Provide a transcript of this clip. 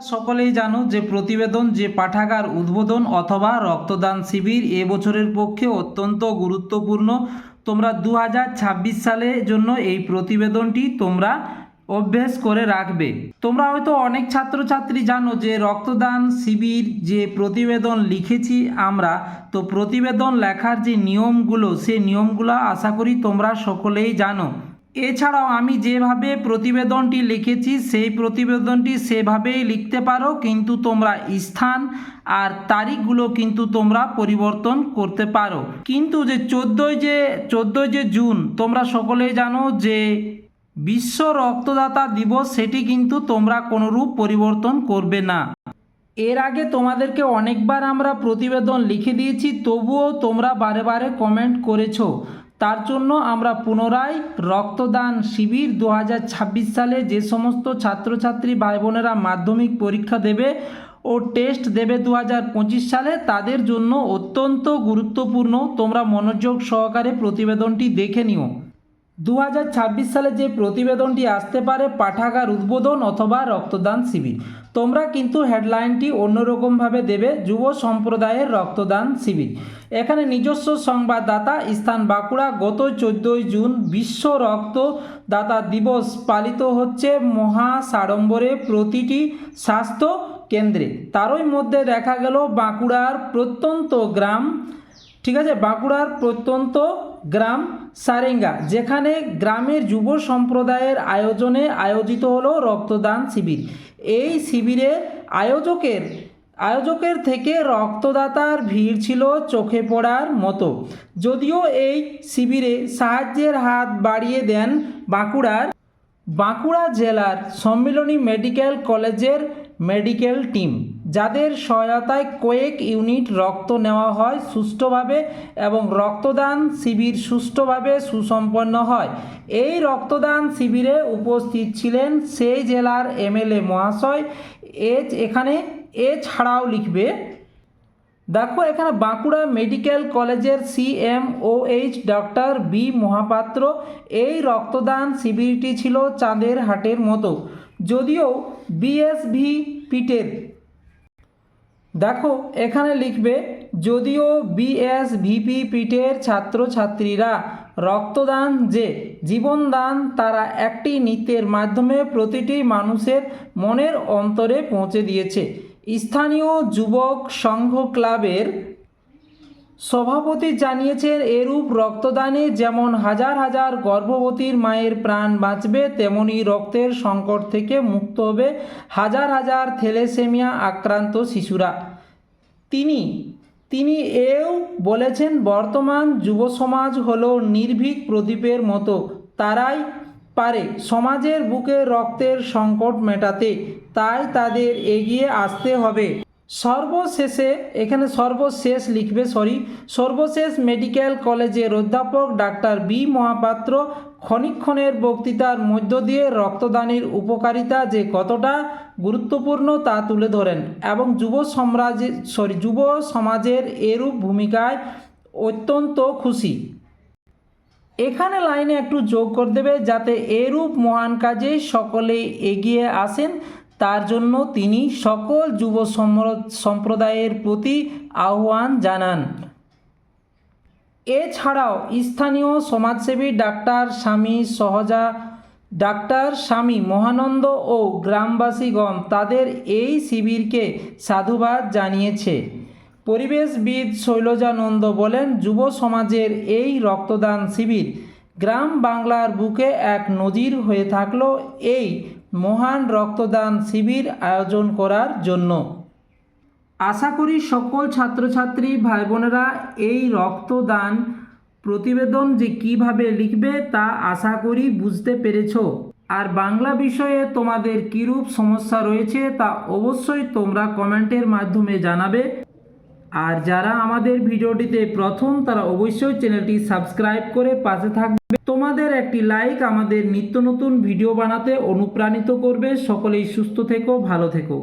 সকলেই জানো যে প্রতিবেদন, যে পাঠাগার, উদ্বোধন অথবা রক্তদান শিবির এ বছরের পক্ষে অত্যন্ত গুরুত্বপূর্ণ। তোমরা দু হাজার ছাব্বিশ সালের জন্য এই প্রতিবেদনটি তোমরা অভ্যেস করে রাখবে। তোমরা হয়তো অনেক ছাত্রছাত্রী জানো যে রক্তদান শিবির যে প্রতিবেদন লিখেছি আমরা, তো প্রতিবেদন লেখার যে নিয়মগুলো সেই নিয়মগুলো আশা করি তোমরা সকলেই জানো। এছাড়াও আমি যেভাবে প্রতিবেদনটি লিখেছি, সেই প্রতিবেদনটি সেভাবেই লিখতে পারো, কিন্তু তোমরা স্থান আর তারিখগুলো কিন্তু তোমরা পরিবর্তন করতে পারো। কিন্তু যে চোদ্দোই যে চোদ্দোই যে জুন, তোমরা সকলেই জানো যে বিশ্ব রক্তদাতা দিবস, সেটি কিন্তু তোমরা কোনোরূপ পরিবর্তন করবে না। এর আগে তোমাদেরকে অনেকবার আমরা প্রতিবেদন লিখে দিয়েছি, তবুও তোমরা বারে বারে কমেন্ট করেছ। তার জন্য আমরা পুনরায় রক্তদান শিবির দু হাজার ছাব্বিশ সালে যে সমস্ত ছাত্রছাত্রী ভাই বোনেরা মাধ্যমিক পরীক্ষা দেবে ও টেস্ট দেবে দু হাজার পঁচিশ সালে, তাদের জন্য অত্যন্ত গুরুত্বপূর্ণ। তোমরা মনোযোগ সহকারে প্রতিবেদনটি দেখে নিও। দু হাজার ছাব্বিশ সালে যে প্রতিবেদনটি আসতে পারে পাঠাগার উদ্বোধন অথবা রক্তদান শিবির, তোমরা কিন্তু হেডলাইনটি অন্যরকমভাবে দেবে যুব সম্প্রদায়ের রক্তদান শিবির। এখানে নিজস্ব সংবাদদাতা স্থান বাঁকুড়া, গত চোদ্দোই জুন বিশ্ব রক্তদাতা দিবস পালিত হচ্ছে মহা সাড়ম্বরে প্রতিটি স্বাস্থ্য কেন্দ্রে। তারই মধ্যে দেখা গেল বাঁকুড়ার প্রত্যন্ত গ্রাম ঠিক আছে? বাঁকুড়ার প্রত্যন্ত গ্রাম সারেঙ্গা, যেখানে গ্রামের যুব সম্প্রদায়ের আয়োজনে আয়োজিত হলো রক্তদান শিবির। এই শিবিরে আয়োজকের আয়োজকের থেকে রক্তদাতার ভিড় ছিল চোখে পড়ার মতো। যদিও এই শিবিরে সাহায্যের হাত বাড়িয়ে দেন বাঁকুড়ার বাঁকুড়া জেলার Sammilani medical college medical team. যাদের সহায়তায় কয়েক ইউনিট রক্ত নেওয়া হয় সুষ্ঠুভাবে এবং রক্তদান শিবির সুষ্ঠুভাবে সুসম্পন্ন হয়। এই রক্তদান শিবিরে উপস্থিত ছিলেন সেই জেলার এমএলএ মহাশয়। এজ এখানে এছাড়াও লিখবে, দেখো, এখানে বাঁকুড়া মেডিকেল কলেজের সিএমওএইচ ডক্টর বি মহাপাত্র, এই রক্তদান শিবিরটি ছিল চাঁদের হাটের মতো। যদিও বিএসভি পিটের দেখো, এখানে লিখবে, যদিও বিএসভিপি পিটের ছাত্রছাত্রীরা রক্তদান যে জীবনদান, তারা একটি নৃত্যের মাধ্যমে প্রতিটি মানুষের মনের অন্তরে পৌঁছে দিয়েছে। স্থানীয় যুবক সংঘ ক্লাবের সভাপতি জানিয়েছেন, এরূপ রক্তদানে যেমন হাজার হাজার গর্ভবতীর মায়ের প্রাণ বাঁচবে, তেমনি রক্তের সংকট থেকে মুক্ত হবে হাজার হাজার থ্যালেসেমিয়া আক্রান্ত শিশুরা। তিনি তিনি এও বলেছেন, বর্তমান যুব সমাজ হলো নির্ভীক প্রদীপের মতো। তারাই পারে সমাজের বুকে রক্তের সংকট মেটাতে। তাই তাদের এগিয়ে আসতে হবে। সর্বশেষে, এখানে সর্বশেষ লিখবে সরি সর্বশেষ মেডিকেল কলেজের অধ্যাপক ডাক্তার বি মহাপাত্র ক্ষণিক্ষণের বক্তৃতার মধ্য দিয়ে রক্তদানের উপকারিতা যে কতটা গুরুত্বপূর্ণ তা তুলে ধরেন এবং যুব সম্রাজের সরি যুব সমাজের এরূপ ভূমিকায় অত্যন্ত খুশি। এখানে লাইনে একটু যোগ করে দেবে যাতে এরূপ মহান কাজে সকলে এগিয়ে আসেন। তার জন্য তিনি সকল যুব সম্প্রদায়ের প্রতি আহ্বান জানান। এছাড়াও স্থানীয় সমাজসেবী ডাক্তার স্বামী সহজা, ডাক্তার স্বামী মহানন্দ ও গ্রামবাসীগণ তাদের এই শিবিরকে সাধুবাদ জানিয়েছে। পরিবেশবিদ শৈলজানন্দ বলেন, যুব সমাজের এই রক্তদান শিবির গ্রাম বাংলার বুকে এক নজির হয়ে থাকল এই মহান রক্তদান শিবির আয়োজন করার জন্য। আশা করি সকল ছাত্রছাত্রী ভাই বোনেরা এই রক্তদান প্রতিবেদন যে কীভাবে লিখবে তা আশা করি বুঝতে পেরেছ। আর বাংলা বিষয়ে তোমাদের কীরূপ সমস্যা রয়েছে তা অবশ্যই তোমরা কমেন্টের মাধ্যমে জানাবে। আর যারা আমাদের ভিডিওটিতে প্রথম, তারা অবশ্যই চ্যানেলটি সাবস্ক্রাইব করে পাশে থাকবে। তোমাদের একটি লাইক আমাদের নিত্য নতুন ভিডিও বানাতে অনুপ্রাণিত করবে। সকলেই সুস্থ থেকো, ভালো থেকো।